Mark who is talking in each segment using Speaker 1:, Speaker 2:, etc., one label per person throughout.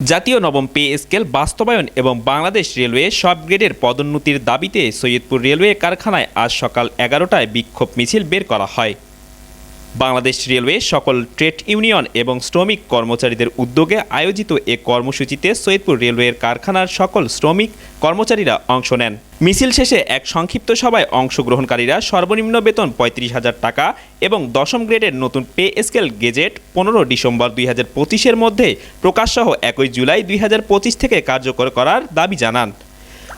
Speaker 1: জাতীয় নবম pay scale বাস্তবায়ন এবং বাংলাদেশ রেলওয়ে সব গ্রেডের পদোন্নতির দাবিতে সৈয়দপুর রেলওয়ে কারখানায় আজ সকাল এগারোটায় বিক্ষোভ মিছিল বের করা হয়। বাংলাদেশ রেলওয়ে সকল ট্রেড ইউনিয়ন এবং শ্রমিক কর্মচারীদের উদ্যোগে আয়োজিত এ কর্মসূচিতে সৈয়দপুর রেলওয়ের কারখানার সকল শ্রমিক কর্মচারীরা অংশ নেন। মিছিল শেষে এক সংক্ষিপ্ত সভায় অংশগ্রহণকারীরা সর্বনিম্ন বেতন পঁয়ত্রিশ হাজার টাকা এবং দশম গ্রেডের নতুন পে স্কেল গেজেট পনেরো ডিসেম্বর দুই হাজার পঁচিশের মধ্যে প্রকাশসহ একই জুলাই দুই হাজার পঁচিশ থেকে কার্যকর করার দাবি জানান।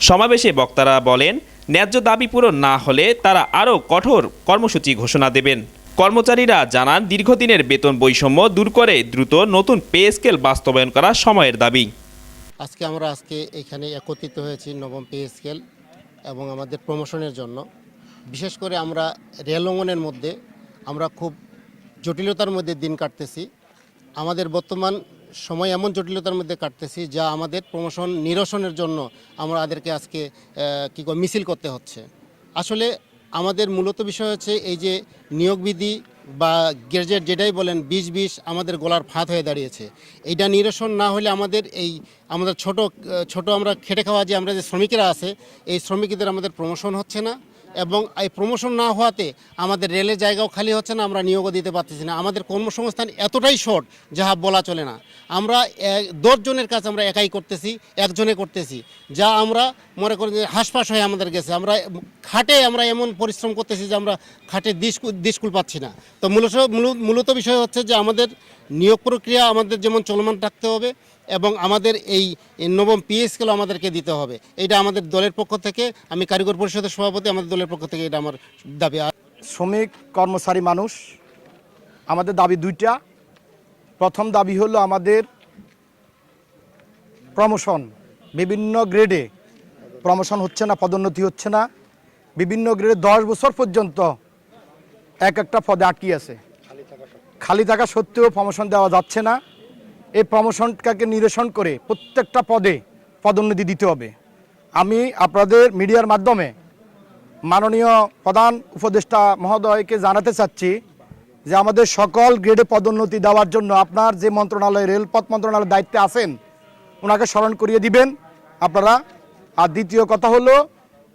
Speaker 1: সমাবেশে বক্তারা বলেন, ন্যায্য দাবি পূরণ না হলে তারা আরও কঠোর কর্মসূচি ঘোষণা দেবেন। কর্মচারীরা জানান, দীর্ঘদিনের বেতন বৈষম্য দূর করে দ্রুত নতুন পে স্কেল বাস্তবায়ন করা সময়ের দাবি।
Speaker 2: আজকে আমরা আজকে এখানে একত্রিত হয়েছি নবম পে স্কেল এবং আমাদের প্রমোশনের জন্য। বিশেষ করে আমরা রেল অঙ্গনের মধ্যে আমরা খুব জটিলতার মধ্যে দিন কাটতেছি। আমাদের বর্তমান সময় এমন জটিলতার মধ্যে কাটতেছি যা আমাদের প্রমোশন নিরসনের জন্য আমরা তাদেরকে আজকে কী মিছিল করতে হচ্ছে। আসলে আমাদের মূলত বিষয় হচ্ছে এই যে নিয়োগবিধি বা গেজেট যেটাই বলেন বিষ বিষ আমাদের গলার ফাঁদ হয়ে দাঁড়িয়েছে। এইটা নিরসন না হলে আমাদের এই, আমাদের ছোট ছোট আমরা খেটে খাওয়া যে আমরা যে শ্রমিকেরা আছে, এই শ্রমিকদের আমাদের প্রমোশন হচ্ছে না। এবং এই প্রমোশন না হওয়াতে আমাদের রেলের জায়গাও খালি হচ্ছে না, আমরা নিয়োগও দিতে পারতেছি না। আমাদের কর্মসংস্থান এতটাই শর্ট যাহা বলা চলে না। আমরা দশজনের কাজ আমরা একাই করতেছি, একজনে করতেছি। যা আমরা মনে করি যে হাসপাস হয়ে আমাদের গেছে। আমরা খাটে আমরা এমন পরিশ্রম করতেছি যে আমরা খাটে দিশ দিশকুল পাচ্ছি না। তো মূলত, মূল- মূলত বিষয় হচ্ছে যে আমাদের নিয়োগ প্রক্রিয়া আমাদের যেমন চলমান রাখতে হবে এবং আমাদের এই নবম পিএসকেও আমাদেরকে দিতে হবে। এটা আমাদের দলের পক্ষ থেকে, আমি কারিগর পরিষদের সভাপতি, আমাদের দলের পক্ষ থেকে এটা আমার দাবি।
Speaker 3: শ্রমিক, কর্মচারী, মানুষ, আমাদের দাবি দুইটা। প্রথম দাবি হলো আমাদের প্রমোশন বিভিন্ন গ্রেডে প্রমোশন হচ্ছে না, পদোন্নতি হচ্ছে না। বিভিন্ন গ্রেডে দশ বছর পর্যন্ত এক একটা পদে আটকে আছে। খালি থাকা সত্ত্বেও প্রমোশন দেওয়া যাচ্ছে না। এই প্রমোশনটাকে নিরসন করে প্রত্যেকটা পদে পদোন্নতি দিতে হবে। আমি আপনাদের মিডিয়ার মাধ্যমে মাননীয় প্রধান উপদেষ্টা মহোদয়কে জানাতে চাচ্ছি যে আমাদের সকল গ্রেডে পদোন্নতি দেওয়ার জন্য আপনার যে মন্ত্রণালয়, রেলপথ মন্ত্রণালয়ের দায়িত্বে আছেন, ওনাকে স্মরণ করিয়ে দিবেন। আপনারা, আর দ্বিতীয় কথা হলো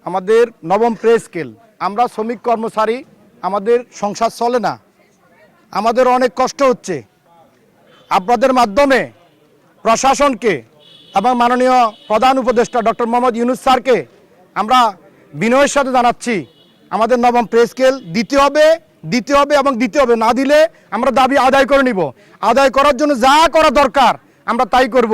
Speaker 3: আমাদের নবম পে স্কেল। আমরা শ্রমিক কর্মচারী, আমাদের সংসার চলে না। আমাদের অনেক কষ্ট হচ্ছে। আপনাদের মাধ্যমে প্রশাসনকে এবং মাননীয় প্রধান উপদেষ্টা ডক্টর মোহাম্মদ ইউনুস স্যারকে আমরা বিনয়ের সাথে জানাচ্ছি, আমাদের নবম পে স্কেল দিতে হবে দিতে হবে এবং দিতে হবে। না দিলে আমরা দাবি আদায় করে নিব। আদায় করার জন্য যা করা দরকার আমরা তাই করব।